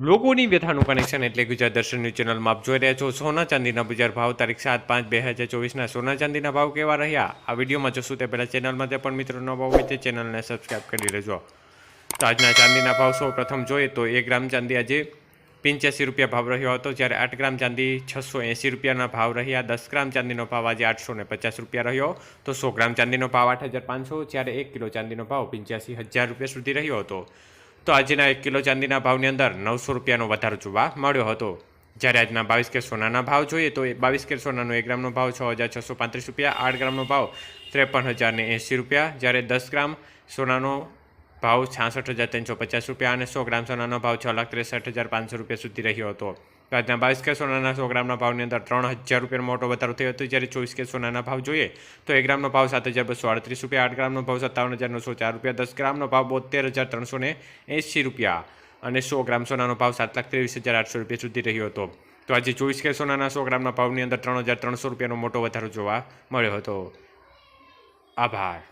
લોકોની વ્યથાનું કનેક્શન એટલે ગુજરાત દર્શન ન્યૂઝ ચેનલમાં આપ જોઈ રહ્યા છો સોના ચાંદીના બજાર ભાવ, તારીખ સાત પાંચ બે હજાર ચોવીસના સોના ચાંદીના ભાવ કેવા રહ્યા? આ વિડીયોમાં જોશું તે પહેલાં ચેનલમાં તે પણ મિત્રો ભાવ હોય તે ચેનલને સબસ્ક્રાઈબ કરી લેજો. તો આજના ચાંદીના ભાવ સૌ પ્રથમ જોઈએ તો એક ગ્રામ ચાંદી આજે પંચ્યાસી રૂપિયા ભાવ રહ્યો હતો, જ્યારે આઠ ગ્રામ ચાંદી છસો એંસી રૂપિયાના ભાવ રહ્યા. દસ ગ્રામ ચાંદીનો ભાવ આજે આઠસો ને પચાસ રૂપિયા રહ્યો. તો સો ગ્રામ ચાંદીનો ભાવ આઠ હજાર પાંચસો, જ્યારે એક કિલો ચાંદીનો ભાવ પંચ્યાસી હજાર રૂપિયા સુધી રહ્યો હતો. તો આજના એક કિલો ચાંદીના ભાવની અંદર નવસો રૂપિયાનો વધારો જોવા મળ્યો હતો. જ્યારે આજના બાવીસ કે સોનાના ભાવ જોઈએ તો બાવીસ કે સોનાનો એક ગ્રામનો ભાવ, છ હજાર છસો પાંત્રીસ રૂપિયા, આઠ ગ્રામનો ભાવ, ત્રેપન હજાર ને એંસી રૂપિયા. જ્યારે દસ ગ્રામ સોનાનો ભાવ છાસઠ હજાર ત્રણસો પચાસ રૂપિયા અને સો ગ્રામ સોનાનો ભાવ છ લાખ ત્રેસઠ હજાર પાંચસો રૂપિયા સુધી રહ્યો હતો. તો આજના બાવીસ કે સોનાના સો ગ્રામના ભાવની અંદર ત્રણ હજાર રૂપિયાનો મોટો વધારો થયો હતો. જ્યારે ચોવીસ કે સોનાના ભાવ જોઈએ તો એક ગ્રામનો ભાવ સાત હજાર બસો અડત્રીસ રૂપિયા, આઠ ગ્રામનો ભાવ સત્તાવન હજાર નવસો ચાર રૂપિયા, દસ ગ્રામનો ભાવ બોતેર હજાર ત્રણસો ને એંસી રૂપિયા અને સો ગ્રામ સોનાનો ભાવ સાત લાખ ત્રેવીસ હજાર આઠસો રૂપિયા સુધી રહ્યો હતો. તો આજે ચોવીસ કે સોનાના સો ગ્રામના ભાવની અંદર ત્રણ હજાર ત્રણસો રૂપિયાનો મોટો વધારો જોવા મળ્યો હતો. આભાર.